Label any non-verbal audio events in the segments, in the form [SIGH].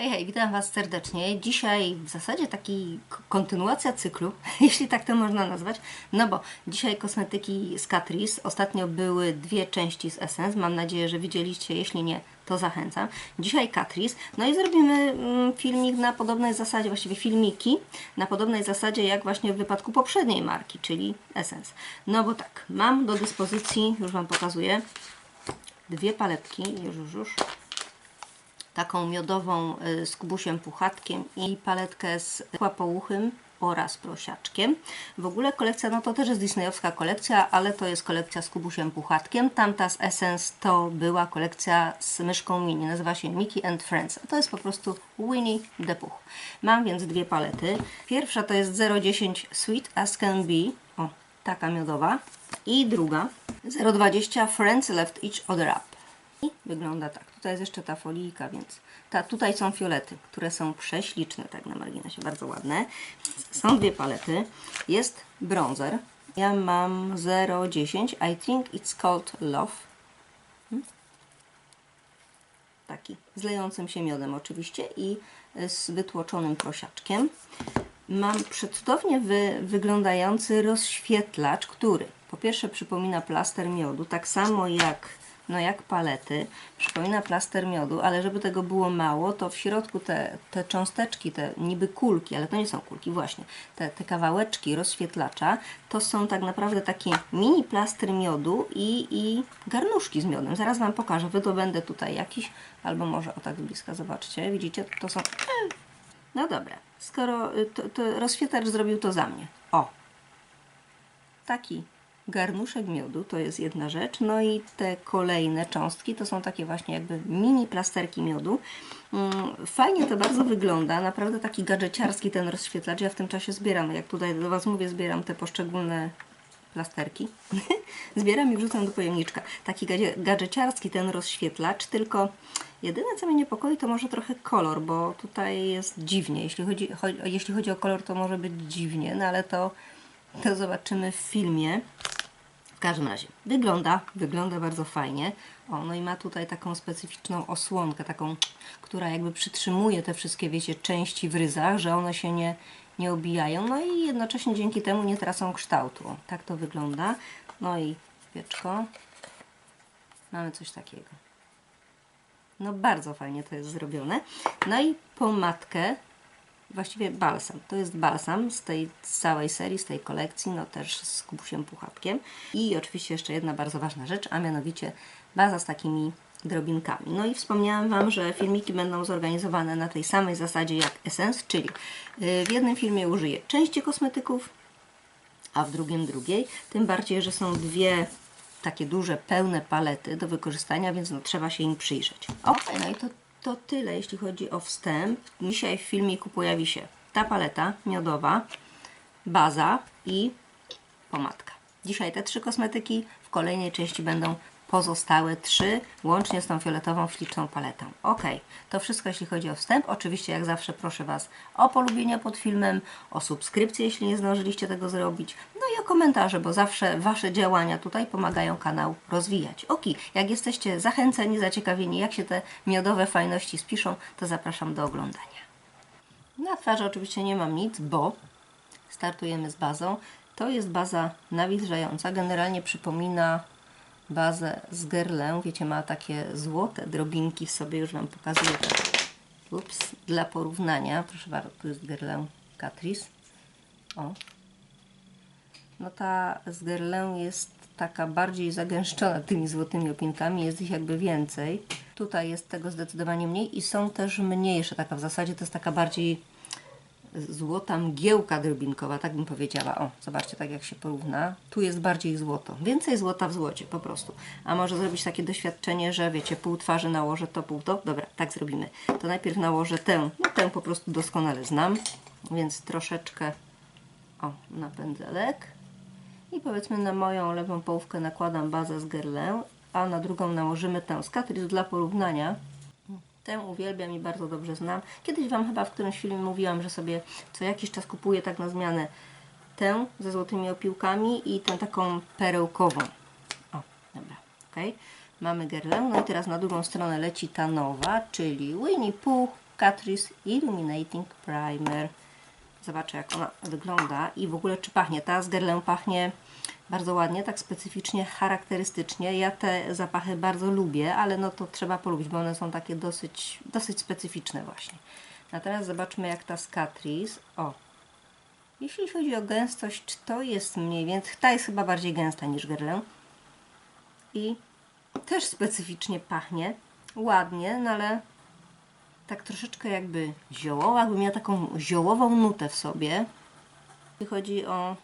Hej, hej, witam Was serdecznie. Dzisiaj w zasadzie taki kontynuacja cyklu, [LAUGHS] jeśli tak to można nazwać. No bo dzisiaj kosmetyki z Catrice. Ostatnio były dwie części z Essence. Mam nadzieję, że widzieliście. Jeśli nie, to zachęcam. Dzisiaj Catrice. No i zrobimy mm, filmik na podobnej zasadzie, właściwie filmiki na podobnej zasadzie jak właśnie w wypadku poprzedniej marki, czyli Essence. No bo tak, mam do dyspozycji, już Wam pokazuję, dwie paletki, już, już, już taką miodową y, z kubusiem puchatkiem i paletkę z kłapołuchym oraz prosiaczkiem. W ogóle kolekcja, no to też jest disneyowska kolekcja, ale to jest kolekcja z kubusiem puchatkiem. Tamta z Essence to była kolekcja z myszką mini, nazywa się Mickey and Friends. A to jest po prostu Winnie the Pooh. Mam więc dwie palety. Pierwsza to jest 010 Sweet as Can Be, o, taka miodowa. I druga 020 Friends Left Each Other Up. I wygląda tak. Tutaj jest jeszcze ta folijka, więc ta, tutaj są fiolety, które są prześliczne, tak na marginesie, bardzo ładne. Są dwie palety. Jest bronzer. Ja mam 010. I think it's called Love. Hmm? Taki, z lejącym się miodem oczywiście i z wytłoczonym prosiaczkiem. Mam przecudownie wy, wyglądający rozświetlacz, który po pierwsze przypomina plaster miodu, tak samo jak no jak palety, przypomina plaster miodu, ale żeby tego było mało, to w środku te, te cząsteczki, te niby kulki, ale to nie są kulki, właśnie, te, te kawałeczki rozświetlacza, to są tak naprawdę takie mini plaster miodu i, i garnuszki z miodem. Zaraz Wam pokażę, wydobędę tutaj jakiś, albo może o tak bliska, zobaczcie, widzicie, to są... No dobra, skoro y, to, to rozświetlacz zrobił to za mnie. O! Taki garnuszek miodu to jest jedna rzecz, no i te kolejne cząstki to są takie właśnie jakby mini plasterki miodu. Mm, Fajnie to bardzo wygląda, naprawdę taki gadżeciarski ten rozświetlacz. Ja w tym czasie zbieram, jak tutaj do Was mówię, zbieram te poszczególne plasterki. [LAUGHS] zbieram i wrzucam do pojemniczka. Taki gadżeciarski ten rozświetlacz, tylko jedyne co mnie niepokoi to może trochę kolor, bo tutaj jest dziwnie. Jeśli chodzi, cho- jeśli chodzi o kolor to może być dziwnie, no ale to, to zobaczymy w filmie. W każdym razie wygląda, wygląda bardzo fajnie. O, no i ma tutaj taką specyficzną osłonkę, taką, która jakby przytrzymuje te wszystkie, wiecie, części w ryzach, że one się nie, nie obijają. No i jednocześnie dzięki temu nie tracą kształtu. Tak to wygląda. No i wieczko. Mamy coś takiego. No bardzo fajnie to jest zrobione. No i pomadkę właściwie balsam. To jest balsam z tej całej serii, z tej kolekcji, no też z kubusiem puchatkiem. I oczywiście jeszcze jedna bardzo ważna rzecz, a mianowicie baza z takimi drobinkami. No i wspomniałam Wam, że filmiki będą zorganizowane na tej samej zasadzie jak Essence, czyli yy, w jednym filmie użyję części kosmetyków, a w drugim drugiej. Tym bardziej, że są dwie takie duże, pełne palety do wykorzystania, więc no, trzeba się im przyjrzeć. Ok, no i to, to tyle, jeśli chodzi o wstęp. Dzisiaj w filmiku pojawi się ta paleta miodowa, baza i pomadka. Dzisiaj te trzy kosmetyki, w kolejnej części będą pozostałe trzy, łącznie z tą fioletową, śliczną paletą. Ok, to wszystko jeśli chodzi o wstęp. Oczywiście jak zawsze proszę Was o polubienie pod filmem, o subskrypcję, jeśli nie zdążyliście tego zrobić, no i o komentarze, bo zawsze Wasze działania tutaj pomagają kanał rozwijać. Ok, jak jesteście zachęceni, zaciekawieni, jak się te miodowe fajności spiszą, to zapraszam do oglądania. Na twarzy oczywiście nie mam nic, bo startujemy z bazą. To jest baza nawilżająca, generalnie przypomina bazę z Guerlain. Wiecie, ma takie złote drobinki w sobie, już Wam pokazuję. Ups, dla porównania, proszę bardzo, tu jest Guerlain Catrice. O. No ta z Guerlain jest taka bardziej zagęszczona tymi złotymi opinkami, jest ich jakby więcej. Tutaj jest tego zdecydowanie mniej i są też mniejsze, taka w zasadzie to jest taka bardziej złota mgiełka drobinkowa, tak bym powiedziała. O, zobaczcie, tak jak się porówna. Tu jest bardziej złoto. Więcej złota w złocie, po prostu. A może zrobić takie doświadczenie, że wiecie, pół twarzy nałożę to, pół to? Dobra, tak zrobimy. To najpierw nałożę tę, no tę po prostu doskonale znam, więc troszeczkę, o, na pędzelek. I powiedzmy na moją lewą połówkę nakładam bazę z Guerlain, a na drugą nałożymy tę z Catrice dla porównania. Tę uwielbiam i bardzo dobrze znam. Kiedyś Wam chyba w którymś filmie mówiłam, że sobie co jakiś czas kupuję tak na zmianę tę ze złotymi opiłkami i tę taką perełkową. O, dobra, ok. Mamy Guerlain. No i teraz na drugą stronę leci ta nowa, czyli Winnie Pooh Catrice Illuminating Primer. Zobaczę jak ona wygląda i w ogóle czy pachnie. Ta z Guerlain pachnie bardzo ładnie, tak specyficznie, charakterystycznie. Ja te zapachy bardzo lubię, ale no to trzeba polubić, bo one są takie dosyć, dosyć specyficzne właśnie. Natomiast zobaczmy jak ta z Catrice. O, jeśli chodzi o gęstość, to jest mniej więcej, ta jest chyba bardziej gęsta niż Guerlain. I też specyficznie pachnie, ładnie, no ale tak troszeczkę jakby ziołowa, jakby miała taką ziołową nutę w sobie. Jeśli chodzi o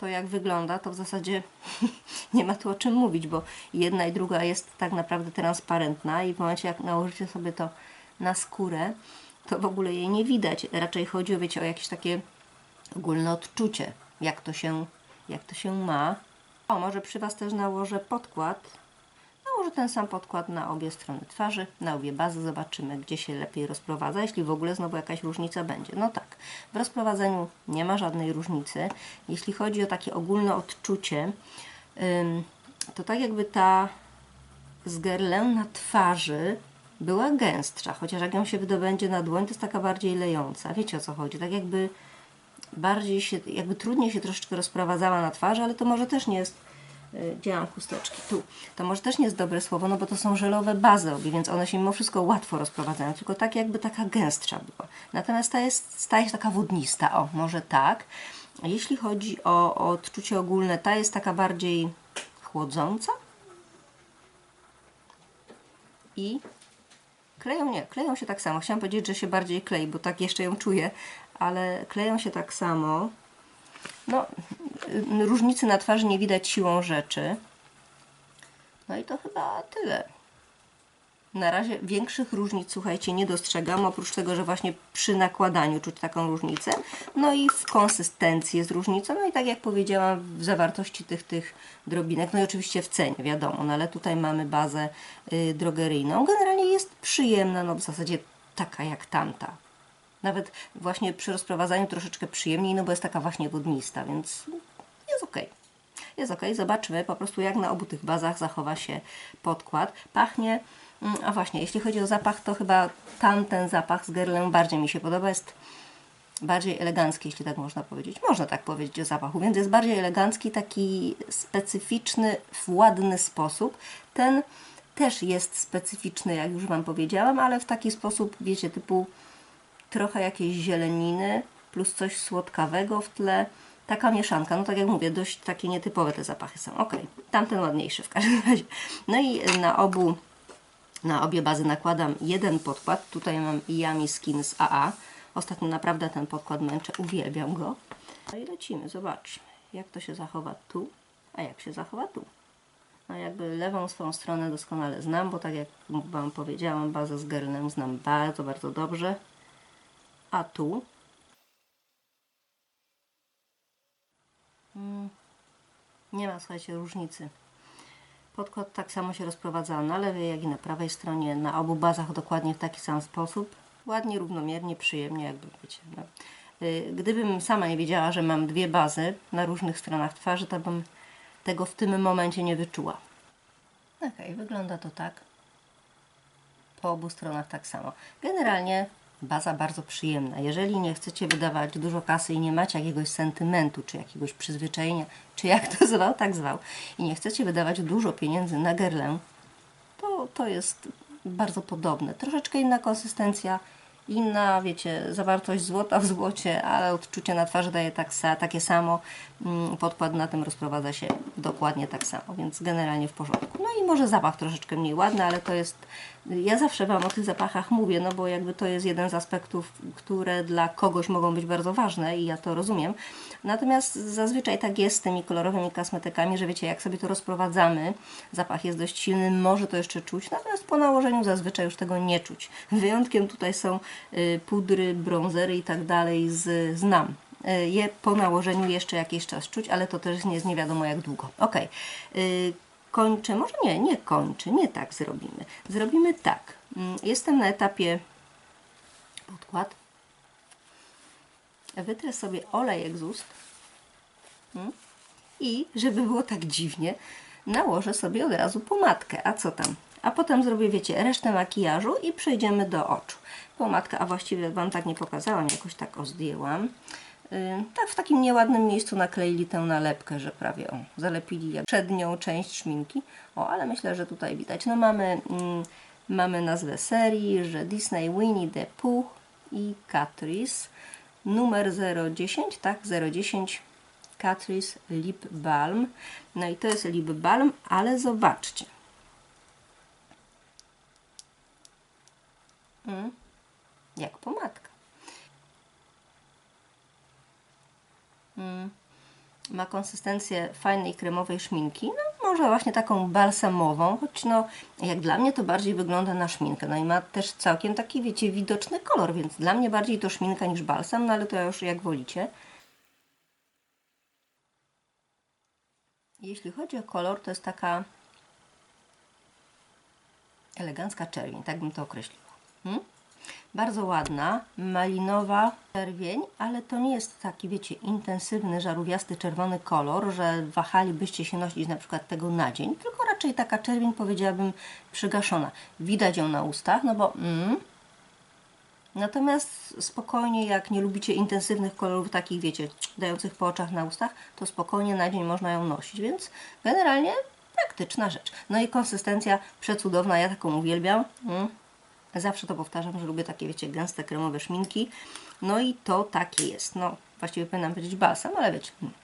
to, jak wygląda, to w zasadzie [LAUGHS] nie ma tu o czym mówić, bo jedna i druga jest tak naprawdę transparentna i w momencie, jak nałożycie sobie to na skórę, to w ogóle jej nie widać. Raczej chodzi wiecie, o jakieś takie ogólne odczucie, jak to się, jak to się ma. O, może przy Was też nałożę podkład. Nałożę ten sam podkład na obie strony twarzy, na obie bazy. Zobaczymy, gdzie się lepiej rozprowadza, jeśli w ogóle znowu jakaś różnica będzie. No tak, w rozprowadzeniu nie ma żadnej różnicy. Jeśli chodzi o takie ogólne odczucie, to tak jakby ta z Guerlain na twarzy była gęstsza, chociaż jak ją się wydobędzie na dłoń, to jest taka bardziej lejąca. Wiecie o co chodzi? Tak jakby bardziej się, jakby trudniej się troszeczkę rozprowadzała na twarzy, ale to może też nie jest, gdzie mam chusteczki, tu, to może też nie jest dobre słowo, no bo to są żelowe bazy więc one się mimo wszystko łatwo rozprowadzają, tylko tak jakby taka gęstsza była. Natomiast ta jest, staje się taka wodnista, o, może tak. Jeśli chodzi o, o odczucie ogólne, ta jest taka bardziej chłodząca i Kleją nie, kleją się tak samo. Chciałam powiedzieć, że się bardziej klei, bo tak jeszcze ją czuję, ale kleją się tak samo. No, y, różnicy na twarzy nie widać siłą rzeczy. No i to chyba tyle. Na razie większych różnic, słuchajcie, nie dostrzegam, oprócz tego, że właśnie przy nakładaniu czuć taką różnicę. No i w konsystencji jest różnica, no i tak jak powiedziałam, w zawartości tych, tych drobinek, no i oczywiście w cenie, wiadomo, no ale tutaj mamy bazę y, drogeryjną. Generalnie jest przyjemna, no w zasadzie taka jak tamta. Nawet właśnie przy rozprowadzaniu troszeczkę przyjemniej, no bo jest taka właśnie wodnista, więc jest ok. Jest ok, zobaczmy po prostu jak na obu tych bazach zachowa się podkład. Pachnie, mm, a właśnie, jeśli chodzi o zapach, to chyba tamten zapach z Guerlain bardziej mi się podoba. Jest bardziej elegancki, jeśli tak można powiedzieć. Można tak powiedzieć o zapachu, więc jest bardziej elegancki, taki specyficzny, w ładny sposób. Ten też jest specyficzny, jak już Wam powiedziałam, ale w taki sposób, wiecie, typu trochę jakiejś zieleniny plus coś słodkawego w tle. Taka mieszanka, no tak jak mówię, dość takie nietypowe te zapachy są. Ok, tamten ładniejszy w każdym [LAUGHS] razie. No i na obu, na obie bazy nakładam jeden podkład. Tutaj mam Yummy Skin z AA. Ostatnio naprawdę ten podkład męczę, uwielbiam go. No i lecimy, zobaczmy, jak to się zachowa tu, a jak się zachowa tu. No jakby lewą swoją stronę doskonale znam, bo tak jak Wam powiedziałam, bazę z Guerlain znam bardzo, bardzo dobrze. A tu Mm, nie ma, słuchajcie, różnicy. Podkład tak samo się rozprowadza na lewej, jak i na prawej stronie, na obu bazach dokładnie w taki sam sposób. Ładnie, równomiernie, przyjemnie, jakby wiecie. No. Y, Gdybym sama nie wiedziała, że mam dwie bazy na różnych stronach twarzy, to bym tego w tym momencie nie wyczuła. Ok, wygląda to tak. Po obu stronach tak samo. Generalnie baza bardzo przyjemna. Jeżeli nie chcecie wydawać dużo kasy i nie macie jakiegoś sentymentu, czy jakiegoś przyzwyczajenia, czy jak to zwał, tak zwał, i nie chcecie wydawać dużo pieniędzy na Guerlain, to, to jest bardzo podobne. Troszeczkę inna konsystencja, inna, wiecie, zawartość złota w złocie, ale odczucie na twarzy daje tak, takie samo. Mm, Podkład na tym rozprowadza się dokładnie tak samo, więc generalnie w porządku. No może zapach troszeczkę mniej ładny, ale to jest. Ja zawsze Wam o tych zapachach mówię, no bo jakby to jest jeden z aspektów, które dla kogoś mogą być bardzo ważne i ja to rozumiem. Natomiast zazwyczaj tak jest z tymi kolorowymi kosmetykami, że wiecie, jak sobie to rozprowadzamy, zapach jest dość silny, może to jeszcze czuć, natomiast po nałożeniu zazwyczaj już tego nie czuć. [LAUGHS] Wyjątkiem tutaj są y, pudry, bronzery i tak dalej z znam. Y, Je po nałożeniu jeszcze jakiś czas czuć, ale to też nie jest nie wiadomo jak długo. Ok. Kończę, może nie, nie kończę, nie tak zrobimy. Zrobimy tak. Mm, Jestem na etapie podkład. Wytrę sobie olejek z ust. Mm. I żeby było tak dziwnie, nałożę sobie od razu pomadkę. A co tam? a potem zrobię, wiecie, resztę makijażu i przejdziemy do oczu. Pomadka, a właściwie Wam tak nie pokazałam, jakoś tak o zdjęłam. Yy, tak w takim nieładnym miejscu nakleili tę nalepkę, że prawie o, zalepili przednią część szminki. O, ale myślę, że tutaj widać. No mamy, mm, mamy nazwę serii, że Disney Winnie the Pooh i Catrice. Numer 010, tak, 010 Catrice Lip Balm. No i to jest lip balm, ale zobaczcie. Mm, jak pomadka. Mm, ma konsystencję fajnej kremowej szminki, no może właśnie taką balsamową, choć no jak dla mnie to bardziej wygląda na szminkę. No i ma też całkiem taki, wiecie, widoczny kolor, więc dla mnie bardziej to szminka niż balsam, no ale to już jak wolicie. Jeśli chodzi o kolor, to jest taka elegancka czerwień, tak bym to określiła. Hmm? Bardzo ładna, malinowa czerwień, ale to nie jest taki, wiecie, intensywny, żarówiasty czerwony kolor, że wahalibyście się nosić na przykład tego na dzień, tylko raczej taka czerwień, powiedziałabym, przygaszona. Widać ją na ustach, no bo mm, Natomiast spokojnie, jak nie lubicie intensywnych kolorów, takich wiecie, dających po oczach na ustach, to spokojnie na dzień można ją nosić, więc generalnie praktyczna rzecz. No i konsystencja przecudowna, ja taką uwielbiam. Mm. Zawsze to powtarzam, że lubię takie, wiecie, gęste, kremowe szminki. No i to takie jest. No, właściwie powinnam powiedzieć balsam, ale wiecie. Hmm.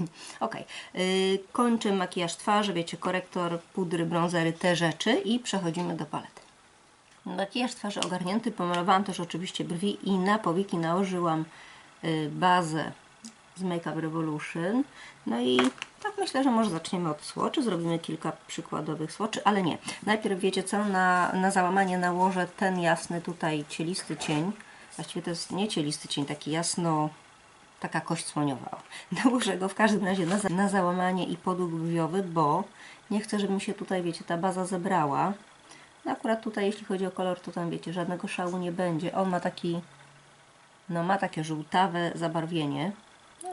[LAUGHS] Ok, yy, kończę makijaż twarzy, wiecie, korektor, pudry, brązery, te rzeczy i przechodzimy do palety. Makijaż twarzy ogarnięty, pomalowałam też oczywiście brwi i na powieki nałożyłam y, bazę z Make Up Revolution. No i tak myślę, że może zaczniemy od słoczy, zrobimy kilka przykładowych słoczy, ale nie. Najpierw wiecie co, na, na załamanie nałożę ten jasny tutaj cielisty cień. Właściwie to jest nie cielisty cień, taki jasno, taka kość słoniowa. [LAUGHS] Nałożę go w każdym razie na, na załamanie i podług brwiowy, bo nie chcę, żeby mi się tutaj, wiecie, ta baza zebrała. No akurat tutaj, jeśli chodzi o kolor, to tam wiecie, żadnego szału nie będzie. On ma taki, no ma takie żółtawe zabarwienie,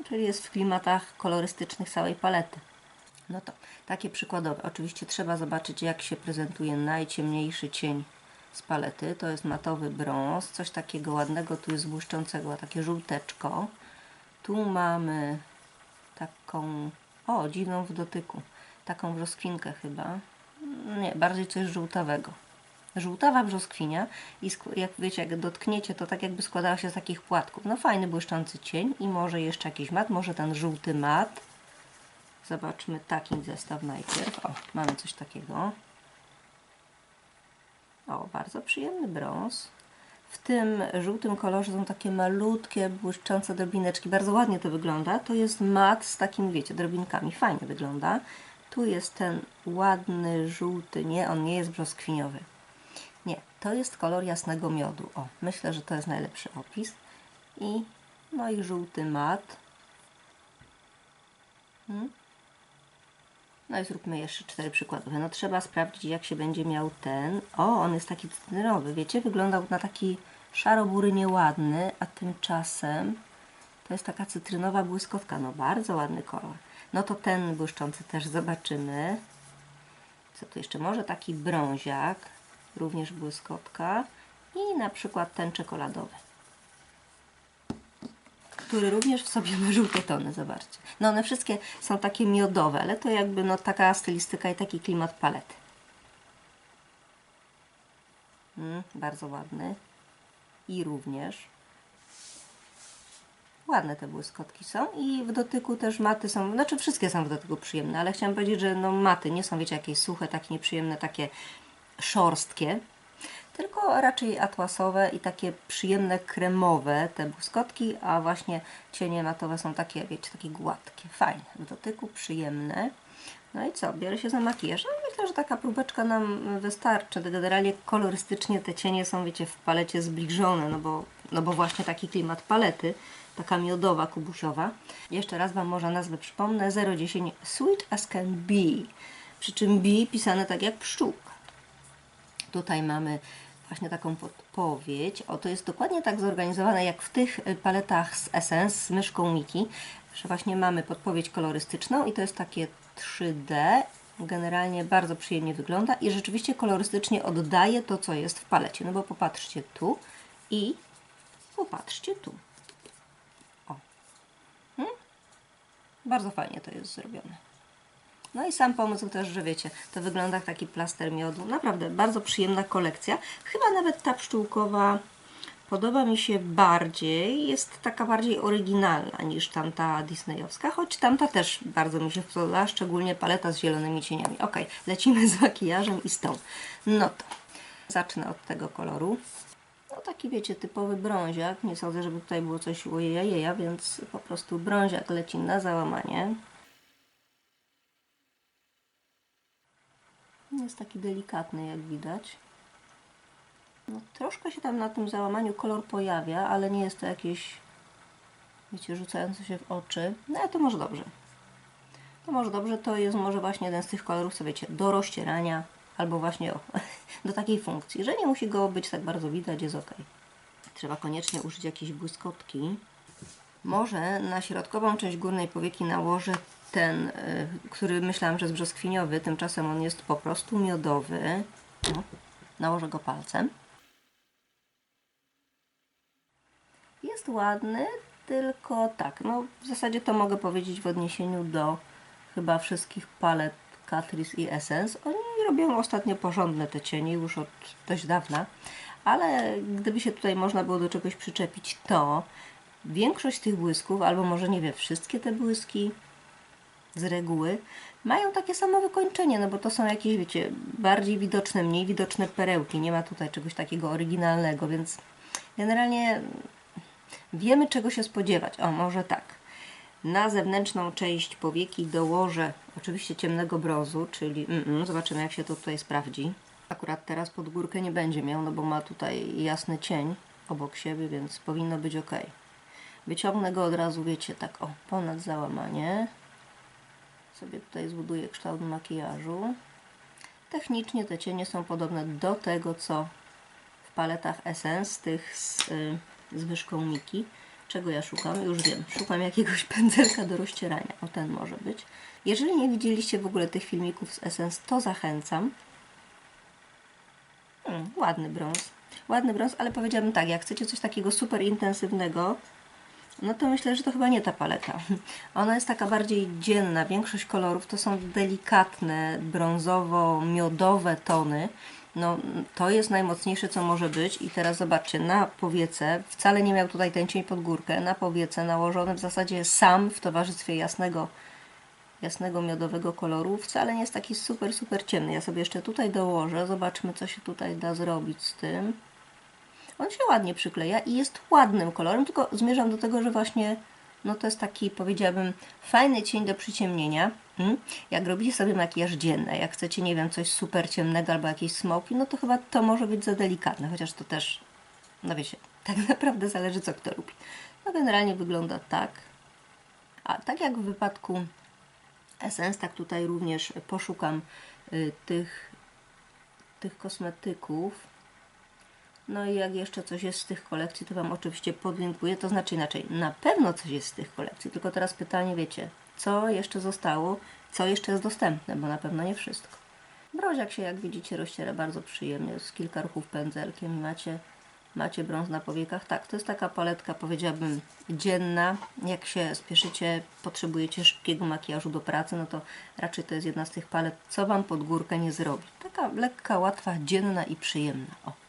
czyli jest w klimatach kolorystycznych całej palety. No to takie przykładowe. Oczywiście trzeba zobaczyć, jak się prezentuje najciemniejszy cień z palety. To jest matowy brąz, coś takiego ładnego, tu jest błyszczącego, takie żółteczko. Tu mamy taką, o, dziwną w dotyku, taką brzoskwinkę chyba. Nie, bardziej coś żółtawego żółtawa brzoskwinia i jak wiecie, jak dotkniecie, to tak jakby składała się z takich płatków. No fajny, błyszczący cień i może jeszcze jakiś mat, może ten żółty mat. Zobaczmy taki zestaw najpierw. O, mamy coś takiego. O, bardzo przyjemny brąz. W tym żółtym kolorze są takie malutkie, błyszczące drobineczki. Bardzo ładnie to wygląda. To jest mat z takimi, wiecie, drobinkami. Fajnie wygląda. Tu jest ten ładny, żółty, nie, on nie jest brzoskwiniowy. Nie, to jest kolor jasnego miodu. O, myślę, że to jest najlepszy opis. I no i żółty mat. Hmm? No i zróbmy jeszcze cztery przykładowe. No trzeba sprawdzić, jak się będzie miał ten. O, on jest taki cytrynowy. Wiecie, wyglądał na taki szaro-bury nieładny, a tymczasem to jest taka cytrynowa błyskotka. No bardzo ładny kolor. No to ten błyszczący też zobaczymy. Co tu jeszcze? Może taki brąziak również błyskotka i na przykład ten czekoladowy, który również w sobie ma żółte tony, zobaczcie. No one wszystkie są takie miodowe, ale to jakby no taka stylistyka i taki klimat palety. Mm, bardzo ładny. I również ładne te błyskotki są i w dotyku też maty są, znaczy wszystkie są w dotyku przyjemne, ale chciałam powiedzieć, że no maty nie są, wiecie, jakieś suche, takie nieprzyjemne, takie szorstkie, tylko raczej atłasowe i takie przyjemne kremowe te błyskotki, a właśnie cienie matowe są takie, wiecie, takie gładkie, fajne, w dotyku przyjemne. No i co, biorę się za makijaż. No myślę, że taka próbeczka nam wystarczy. Generalnie kolorystycznie te cienie są, wiecie, w palecie zbliżone, no bo, no bo właśnie taki klimat palety, taka miodowa, kubusiowa. Jeszcze raz Wam może nazwę przypomnę, 010 Sweet as can be, przy czym be pisane tak jak pszczółka. Tutaj mamy właśnie taką podpowiedź. O, to jest dokładnie tak zorganizowane jak w tych paletach z Essence z myszką Miki, że właśnie mamy podpowiedź kolorystyczną i to jest takie 3D Generalnie bardzo przyjemnie wygląda i rzeczywiście kolorystycznie oddaje to, co jest w palecie. No bo popatrzcie tu i popatrzcie tu. O. Hmm? Bardzo fajnie to jest zrobione. No i sam pomysł też, że wiecie, to wygląda jak taki plaster miodu. Naprawdę bardzo przyjemna kolekcja. Chyba nawet ta pszczółkowa podoba mi się bardziej. Jest taka bardziej oryginalna niż tamta disneyowska, choć tamta też bardzo mi się podoba, szczególnie paleta z zielonymi cieniami. Ok, lecimy z makijażem i z tą. No to zacznę od tego koloru. No taki wiecie, typowy brąziak. Nie sądzę, żeby tutaj było coś ojejeja, więc po prostu brąziak leci na załamanie. Jest taki delikatny, jak widać. No, troszkę się tam na tym załamaniu kolor pojawia, ale nie jest to jakieś, wiecie, rzucające się w oczy. No ale to może dobrze. To może dobrze, to jest może właśnie jeden z tych kolorów, co wiecie, do rozcierania, albo właśnie o, [LAUGHS] do takiej funkcji, że nie musi go być tak bardzo widać, jest ok. Trzeba koniecznie użyć jakiejś błyskotki. Może na środkową część górnej powieki nałożę ten, y, który myślałam, że jest brzoskwiniowy, tymczasem on jest po prostu miodowy. No, nałożę go palcem. Jest ładny, tylko tak, no w zasadzie to mogę powiedzieć w odniesieniu do chyba wszystkich palet Catrice i Essence. Oni robią ostatnio porządne te cienie już od dość dawna, ale gdyby się tutaj można było do czegoś przyczepić, to większość tych błysków, albo może nie wiem, wszystkie te błyski z reguły mają takie samo wykończenie, no bo to są jakieś, wiecie, bardziej widoczne, mniej widoczne perełki. Nie ma tutaj czegoś takiego oryginalnego, więc generalnie wiemy czego się spodziewać. O, może tak. Na zewnętrzną część powieki dołożę oczywiście ciemnego brązu, czyli mm, mm, zobaczymy jak się to tutaj sprawdzi. Akurat teraz pod górkę nie będzie miał, no bo ma tutaj jasny cień obok siebie, więc powinno być ok. Wyciągnę go od razu, wiecie, tak o, ponad załamanie. Sobie tutaj zbuduję kształt makijażu. Technicznie te cienie są podobne do tego, co w paletach Essence, tych z, y, z wyżką Miki. Czego ja szukam? Już wiem. Szukam jakiegoś [LAUGHS] pędzelka do rozcierania. O, ten może być. Jeżeli nie widzieliście w ogóle tych filmików z Essence, to zachęcam. Hmm, ładny brąz. Ładny brąz, ale powiedziałabym tak, jak chcecie coś takiego super intensywnego, no to myślę, że to chyba nie ta paleta. Ona jest taka bardziej dzienna. Większość kolorów to są delikatne, brązowo-miodowe tony. No, to jest najmocniejsze, co może być. I teraz zobaczcie, na powiece, wcale nie miał tutaj ten cień pod górkę, na powiece nałożony w zasadzie sam w towarzystwie jasnego, jasnego miodowego koloru. Wcale nie jest taki super, super ciemny. Ja sobie jeszcze tutaj dołożę. Zobaczmy, co się tutaj da zrobić z tym. On się ładnie przykleja i jest ładnym kolorem, tylko zmierzam do tego, że właśnie no to jest taki, powiedziałabym, fajny cień do przyciemnienia. Hmm? Jak robicie sobie makijaż dzienny, jak chcecie, nie wiem, coś super ciemnego albo jakieś smoki, no to chyba to może być za delikatne, chociaż to też, no wiecie, [LAUGHS] tak naprawdę zależy, co kto lubi. No generalnie wygląda tak. A tak jak w wypadku Essence, tak tutaj również poszukam y, tych, tych kosmetyków, no i jak jeszcze coś jest z tych kolekcji, to Wam oczywiście podlinkuję. To znaczy inaczej, na pewno coś jest z tych kolekcji. Tylko teraz pytanie, wiecie, co jeszcze zostało, co jeszcze jest dostępne, bo na pewno nie wszystko. Broziak się, jak widzicie, rozciera bardzo przyjemnie. Z kilka ruchów pędzelkiem macie, macie brąz na powiekach. Tak, to jest taka paletka, powiedziałabym, dzienna. Jak się spieszycie, potrzebujecie szybkiego makijażu do pracy, no to raczej to jest jedna z tych palet, co Wam pod górkę nie zrobi. Taka lekka, łatwa, dzienna i przyjemna. O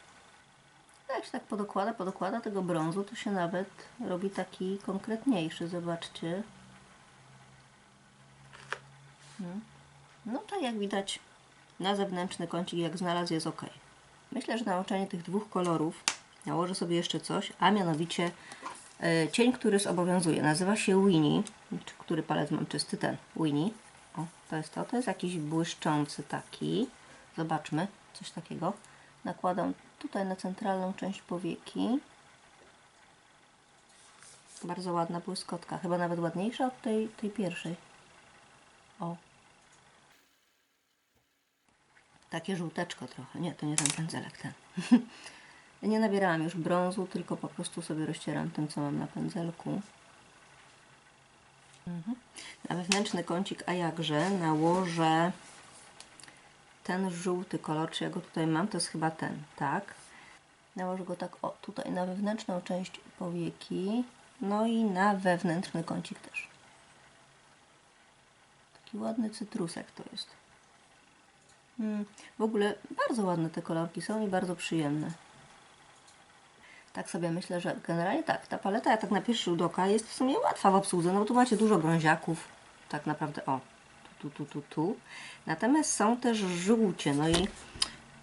jak się tak podokłada, podokłada tego brązu, to się nawet robi taki konkretniejszy. Zobaczcie. No, no tak jak widać, na zewnętrzny kącik jak znalazł jest ok. Myślę, że nałożenie tych dwóch kolorów nałożę sobie jeszcze coś, a mianowicie e, cień, który zobowiązuje. Nazywa się Winnie, który palec mam czysty, ten Winnie. O, to jest to. To jest jakiś błyszczący taki. Zobaczmy, coś takiego. Nakładam tutaj na centralną część powieki. Bardzo ładna błyskotka, chyba nawet ładniejsza od tej, tej pierwszej. O. Takie żółteczko trochę. Nie, to nie ten pędzelek, ten. [LAUGHS] nie nabierałam już brązu, tylko po prostu sobie rozcieram tym, co mam na pędzelku. Mhm. Na wewnętrzny kącik, a jakże, nałożę ten żółty kolor, czy ja go tutaj mam, to jest chyba ten, tak? Nałożę go tak, o, tutaj na wewnętrzną część powieki, no i na wewnętrzny kącik też. Taki ładny cytrusek to jest. Mm, w ogóle bardzo ładne te kolorki są i bardzo przyjemne. Tak sobie myślę, że generalnie tak, ta paleta, ja tak na pierwszy rzut oka, jest w sumie łatwa w obsłudze, no bo tu macie dużo brąziaków, tak naprawdę, o, tu, tu, tu, tu. Natomiast są też żółcie, no i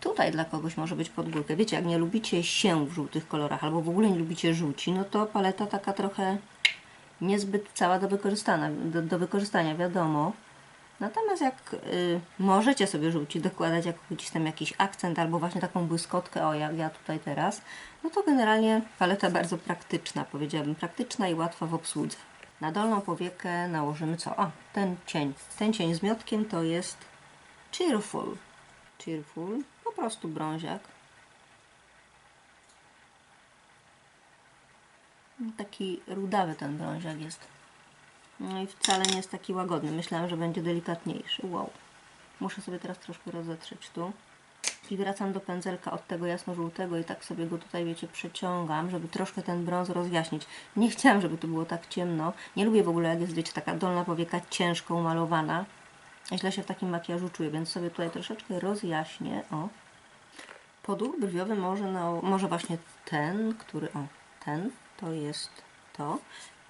tutaj dla kogoś może być pod górkę. Wiecie, jak nie lubicie się w żółtych kolorach, albo w ogóle nie lubicie żółci, no to paleta taka trochę niezbyt cała do wykorzystania, do, do wykorzystania wiadomo. Natomiast jak y, możecie sobie żółci dokładać jako gdzieś tam jakiś akcent albo właśnie taką błyskotkę, o jak ja tutaj teraz, no to generalnie paleta bardzo praktyczna, powiedziałabym, praktyczna i łatwa w obsłudze. Na dolną powiekę nałożymy co? O, ten cień. Ten cień z miotkiem to jest Cheerful. Cheerful, po prostu brąziak. Taki rudawy ten brąziak jest. No i wcale nie jest taki łagodny. Myślałam, że będzie delikatniejszy. Wow. Muszę sobie teraz troszkę rozetrzeć tu. I wracam do pędzelka od tego jasno-żółtego i tak sobie go tutaj, wiecie, przeciągam, żeby troszkę ten brąz rozjaśnić. Nie chciałam, żeby tu było tak ciemno. Nie lubię w ogóle, jak jest, wiecie, taka dolna powieka ciężko umalowana. Źle się w takim makijażu czuję, więc sobie tutaj troszeczkę rozjaśnię. O. Podór brwiowy może, na, może właśnie ten, który, o, ten, to jest to.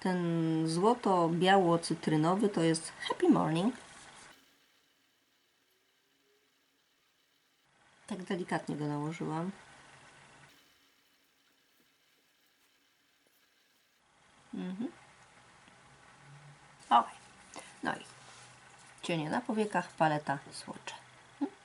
Ten złoto-biało-cytrynowy to jest Happy Morning. Tak delikatnie go nałożyłam. Mhm. Ok. No i cienie na powiekach, paleta, słocze. Hmm?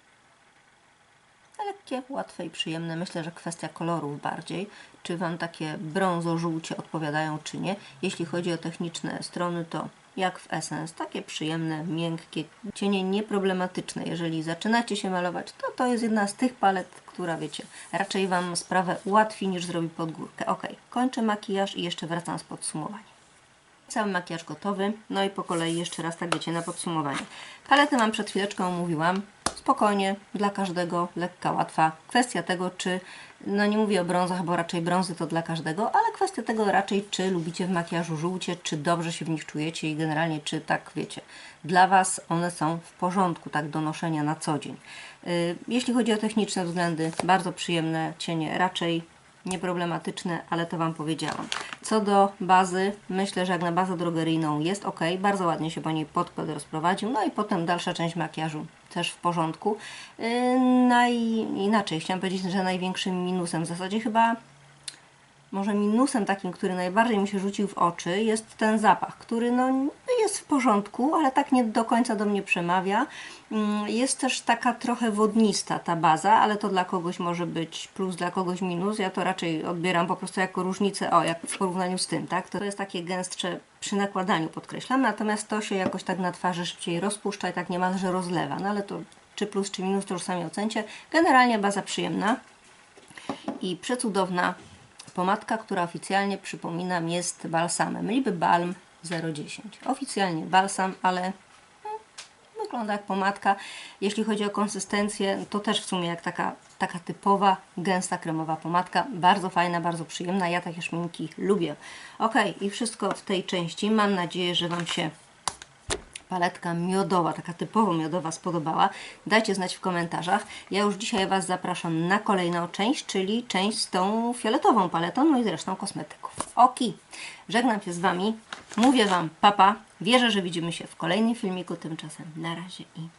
Lekkie, łatwe i przyjemne. Myślę, że kwestia kolorów bardziej. Czy Wam takie brązo-żółcie odpowiadają, czy nie. Jeśli chodzi o techniczne strony, to jak w Essence, takie przyjemne, miękkie, cienie nieproblematyczne. Jeżeli zaczynacie się malować, to to jest jedna z tych palet, która wiecie, raczej Wam sprawę ułatwi niż zrobi pod górkę. Ok, kończę makijaż i jeszcze wracam z podsumowaniem. Cały makijaż gotowy. No i po kolei jeszcze raz tak wiecie na podsumowanie. Paletę mam przed chwileczką mówiłam. Spokojnie, dla każdego, lekka, łatwa. Kwestia tego, czy, no nie mówię o brązach, bo raczej brązy to dla każdego, ale kwestia tego raczej, czy lubicie w makijażu żółcie, czy dobrze się w nich czujecie i generalnie, czy tak wiecie, dla Was one są w porządku, tak do noszenia na co dzień. Yy, Jeśli chodzi o techniczne względy, bardzo przyjemne cienie, raczej nieproblematyczne, ale to Wam powiedziałam. Co do bazy, myślę, że jak na bazę drogeryjną jest ok, bardzo ładnie się po niej podkład rozprowadził, no i potem dalsza część makijażu też w porządku. Yy, naj... Inaczej, chciałam powiedzieć, że największym minusem, w zasadzie chyba może minusem takim, który najbardziej mi się rzucił w oczy, jest ten zapach, który no, jest w porządku, ale tak nie do końca do mnie przemawia. Mm, Jest też taka trochę wodnista ta baza, ale to dla kogoś może być plus, dla kogoś minus. Ja to raczej odbieram po prostu jako różnicę, o, jak w porównaniu z tym, tak? To jest takie gęstsze przy nakładaniu, podkreślam, natomiast to się jakoś tak na twarzy szybciej rozpuszcza i tak niemalże rozlewa. No ale to czy plus, czy minus, to już sami ocencie. Generalnie baza przyjemna i przecudowna pomadka, która oficjalnie, przypominam, jest balsamem. Lip Balm 010. Oficjalnie balsam, ale no, wygląda jak pomadka. Jeśli chodzi o konsystencję, to też w sumie jak taka, taka typowa, gęsta, kremowa pomadka. Bardzo fajna, bardzo przyjemna. Ja takie szminki lubię. Ok, i wszystko w tej części. Mam nadzieję, że Wam się paletka miodowa, taka typowo miodowa spodobała, dajcie znać w komentarzach. Ja już dzisiaj Was zapraszam na kolejną część, czyli część z tą fioletową paletą, no i zresztą kosmetyków. Oki, żegnam się z Wami, mówię Wam papa, wierzę, że widzimy się w kolejnym filmiku, tymczasem na razie i